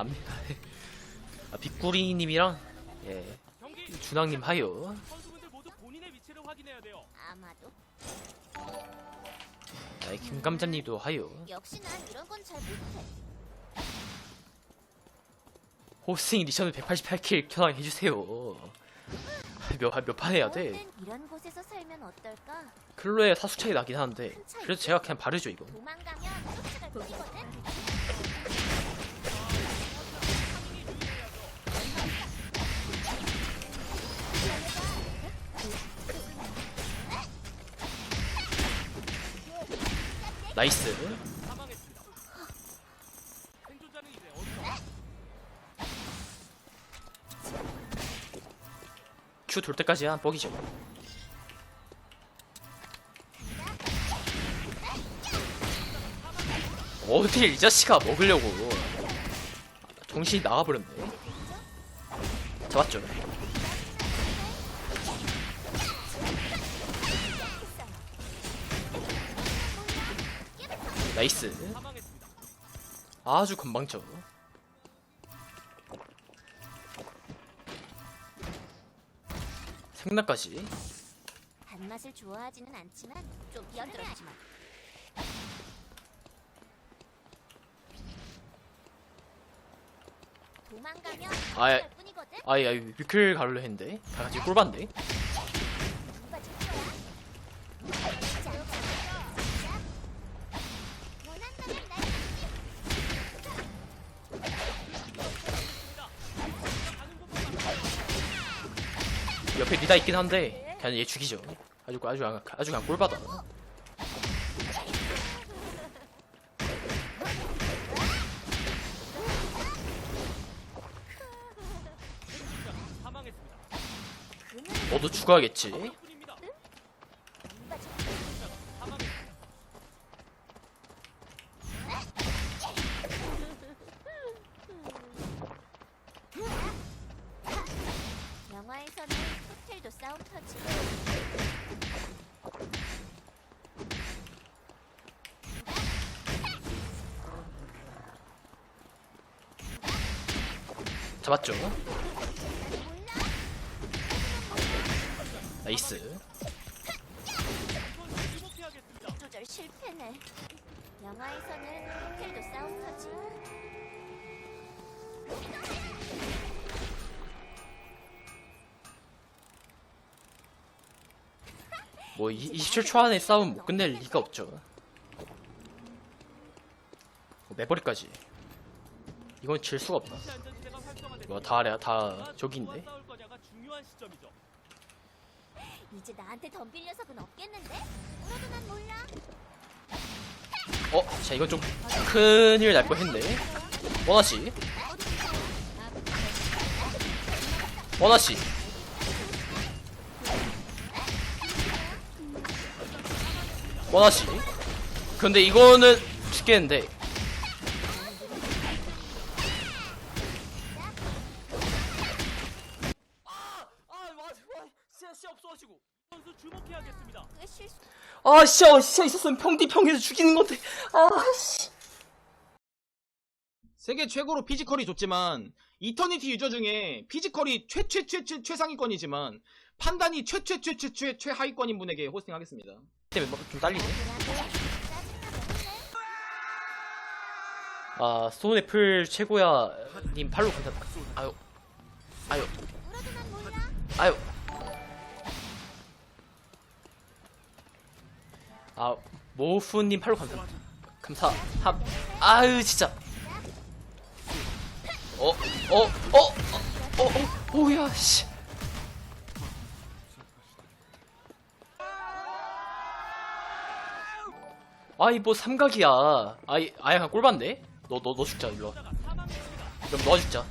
압니다. 아, 빅구리님이랑 예 준왕님 하요. 선수분들 모두 본인의 위치를 확인해야 돼요. 아마도 아, 김감자님도 하요. 역시 난 이런 건 잘 못해. 호스팅 리션을 188킬 켜랑 해주세요. 몇, 몇 판 해야 돼? 땐 이런 곳에서 살면 어떨까? 클로에 사수 차이 나긴 하는데 그래도 제가 그냥 바르죠 이거. 도망가면. 나이스. Q 돌 때까지 한 뻑이죠. 어딜 이 자식아 먹으려고 정신이 나가버렸네 잡았죠 나이스. 아주 건방져 생나까지 단맛을 좋아하지는 않지만 좀 얀들었지만. 도망가면 아예. 쫓아갈 뿐이거든. 아이 아이 위클 가르려 했는데 다 같이 꿀반데 옆에 리다 있긴 한데 그냥 얘 죽이죠 아주 아주 안- 아주 그냥 꿀받아. 너도 죽어야겠지 뿐입니다. 누가 줄 사망했습니다. 영화에서는 호텔도 싸움 터지고 잡았죠 나이스. 조절 실패네. 영화에서는 호텔도 싸움 터지 뭐 27초 안에 싸움 못 끝낼 리가 없죠 어, 매버리까지 이건 질 수가 없다 활성화됐습니다. 뭐 다, 아래- 다 누가 저기 있네 누구와 싸울 거냐가 중요한 시점이죠. 이제 나한테 덤빌 녀석은 없겠는데? 그래도 난 몰라. 어? 자 이건 좀 큰일 날 뻔했네 원하씨 원하씨 원하씨 근데 이거는 죽겠는데. 아! 아! 아 시야 시야 있었으면 평디 평에서 죽이는 건데. 아 씨. 세계 최고로 피지컬이 좋지만 이터니티 유저 중에 피지컬이 최최최최 최상위권이지만 판단이 최최최최최 최하위권인 분에게 호스팅하겠습니다. 때문에 뭐좀 딸리네. 아 스톤애플 최고야 님 팔로 감사합니다 아유. 아유. 아유. 아 모후님 팔로 감사 감사 합 아유 진짜 어 어 어 어 어 어 뭐야 씨. 아이 뭐 삼각이야. 아이 아예 그냥 꼴반데 너 너 너 죽자 일로 와. 그럼 너가 죽자.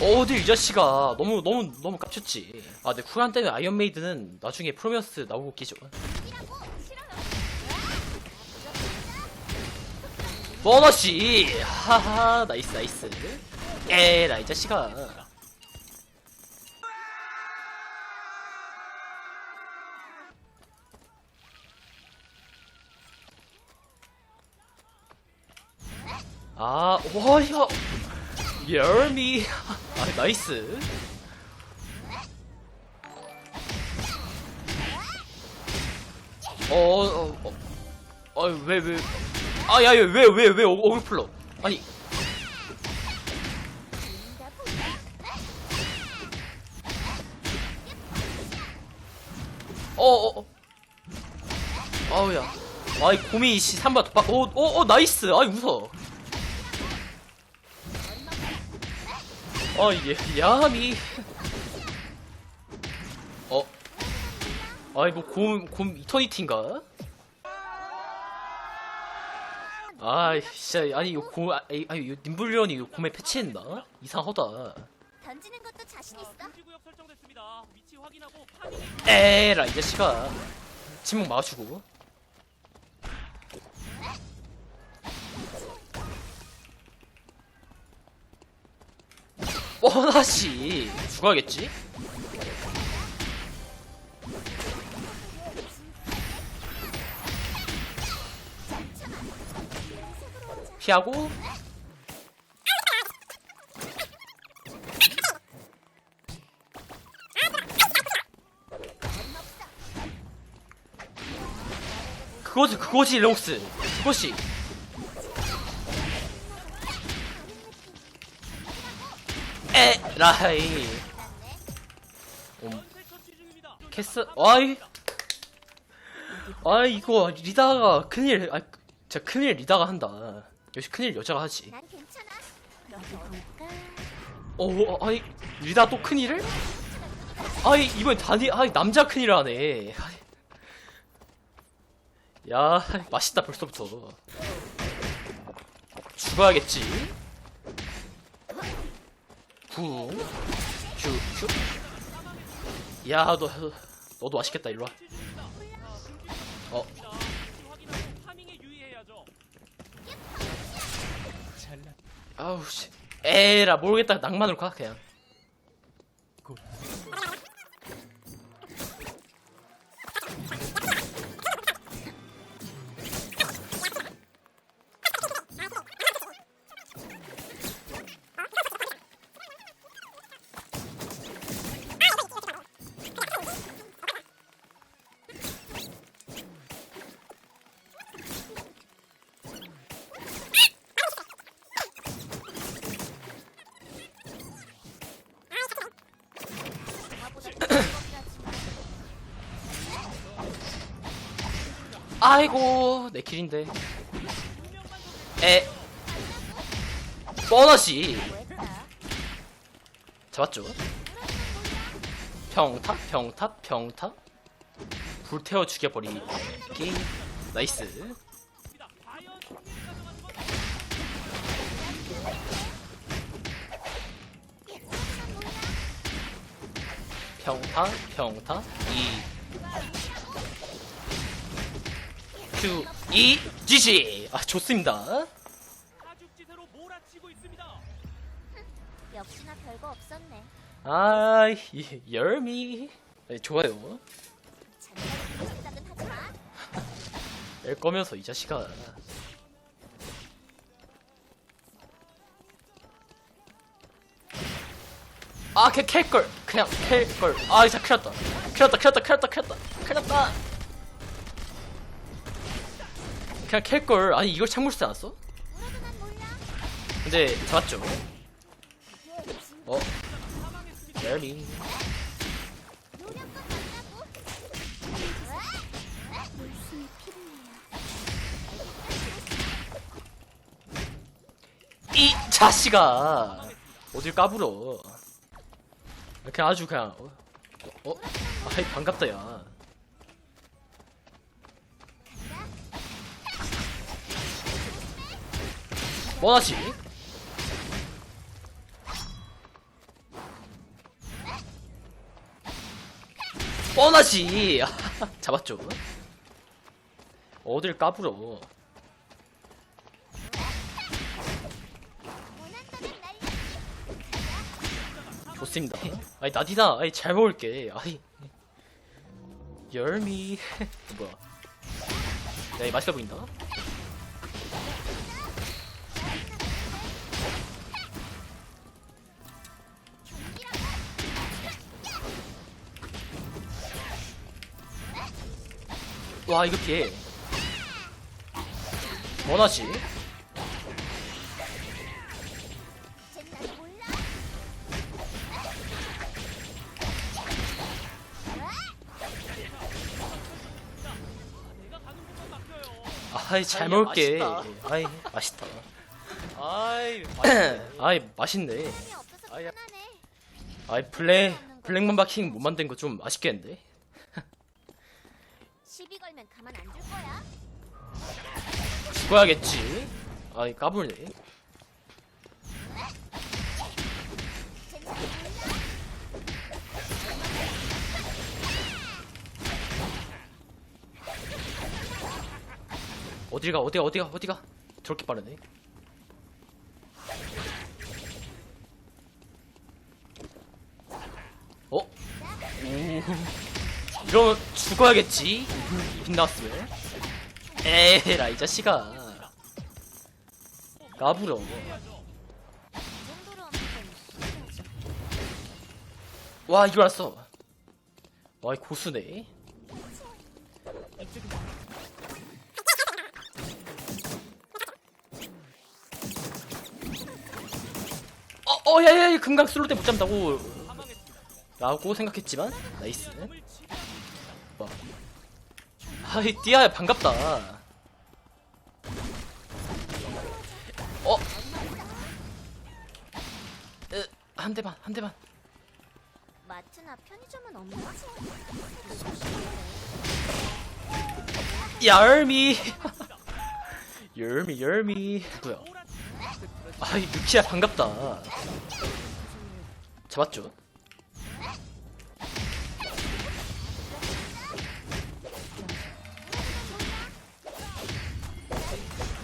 어디 이 자식아. 너무 너무 너무 깝쳤지. 아 근데 쿨한 때문에 아이언메이드는 나중에 프로미어스 나오고 끼죠 보너씨 하하 나이스 나이스 예, 에라 이 자식아 아, 와, 야. 열미. 아, 나이스. 어, 어, 어. 어, 왜, 왜. 아, 야, 야, 왜, 왜, 왜, 어- 오글플러. 아니. 어, 어, 어. 아우, 야. 아이, 곰이, 씨, 3번, 바, 오, 오, 오, 나이스. 아이, 웃어. 어, 예, 야미. 어. 아이, 뭐, 곰, 곰, 이터니티인가? 아이, 진짜, 아니, 이거 곰, 아, 이- 아니, 이거 님블리언이 이거 곰에 패치했나? 이상하다. 던지는 것도 자신 있어? 금지구역 설정됐습니다. 위치 확인하고 파밍 에라, 이 자식아. 침묵 막아주고. 뻔하지. 죽어야겠지? 피하고. 그거지, 그거지, 레옥스. 그것이. 에 라이. 연쇄 처치 중입니다. 캐스, 아이. 아, 이거, 리다가 큰일, 아, 진짜 큰일 리다가 한다. 역시 큰일 여자가 하지. 난 괜찮아. 여기 볼까? 어, 아니, 리다 또 큰일을? 아이, 이번 다니, 아이, 남자 큰일 하네. 아이. 야, 맛있다, 벌써부터. 죽어야겠지? 붕. 큐, 큐. 야, 너, 너도 맛있겠다, 일로 와. 어, 위치 확인하고 파밍에 유의해야죠. 아우, 씨. 에라, 모르겠다. 낭만으로 가, 그냥. 아이고, 내 kil인데. 에. 뻔하지. 왜다? 잡았죠? 평타, 평타, 평타. 불태워 죽여버리기. 나이스. 평타, 평타, 2. Q, 2, GG! 아, 좋습니다. 사죽지세로 몰아치고 있습니다. 역시나 별거 없었네. 아, 이, 열미. 네, 좋아요. 잔다고 생각은 하지 마. 낼 거면서, 이 자식아. 아, 걔 캘 걸. 그냥 캘 걸. 아, 진짜 큰일 났다. 큰일 났다, 큰일 났다, 큰일 났다, 큰일 났다. 큰일 났다. 그냥 캘걸. 아니, 이걸 않았어? 뭐라도 난 몰라. 근데, 잡았죠. 어? 필요해요. 이 자식아 어딜 까불어 그냥 아주 그냥 어? 어? 아이 반갑다 야 뭐하지? 뻔하지 잡았죠 어딜 까불어. 좋습니다. 아니 나디나, 아니 잘 먹을게. 아니 열미 뭐야? 야, 이 맛있어 보인다. 와 이거 피해 원하지. 아이 잘 아이, 먹을게 맛있다. 아이 맛있다 아이 아이 맛있네 아야. 편하네. 아이 블랙 블랙맘바킹 못 만든 거 좀 아쉽겠는데 시비 걸면 가만 안둘 거야. 죽어야겠지 아이 까불네 쟨 나를 몰라. 어딜 가 어디가 어디가 어디가 저렇게 빠르네 어? 오 이러면 죽어야겠지 빛났으면 에라 이 자식아 까불어. 와 이걸 알았어 와이 고수네 어, 어, 야, 야, 야, 금강 슬로 때못 잡는다고. 라고 생각했지만, 나이스. 아이, 띠아야, 반갑다. 어? 으, 한 대만, 한 대만. 마트나 편의점은 없나? 열미. 열미, 열미. 누구야? 아이, 루키야, 반갑다. 잡았죠?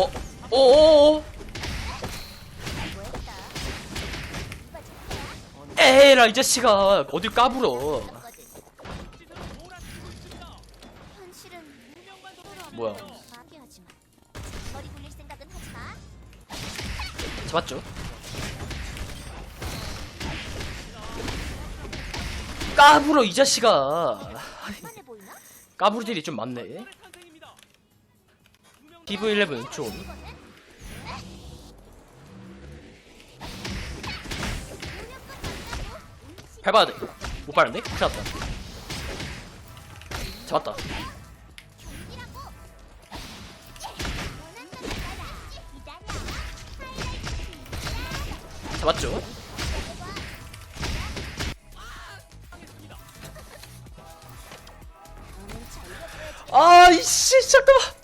어? 어어어? 뭐했다. 에라, 이 자식아. 어딜 까불어. 뭐야? 잡았죠? 까불어, 이 자식아. 보이나? 까불들이 좀 많네. 탄생입니다. TV11 좀. 밟아야 돼. 못 밟았네? 큰일 났다. 잡았다. 잡았죠? 아이씨, 잠깐만.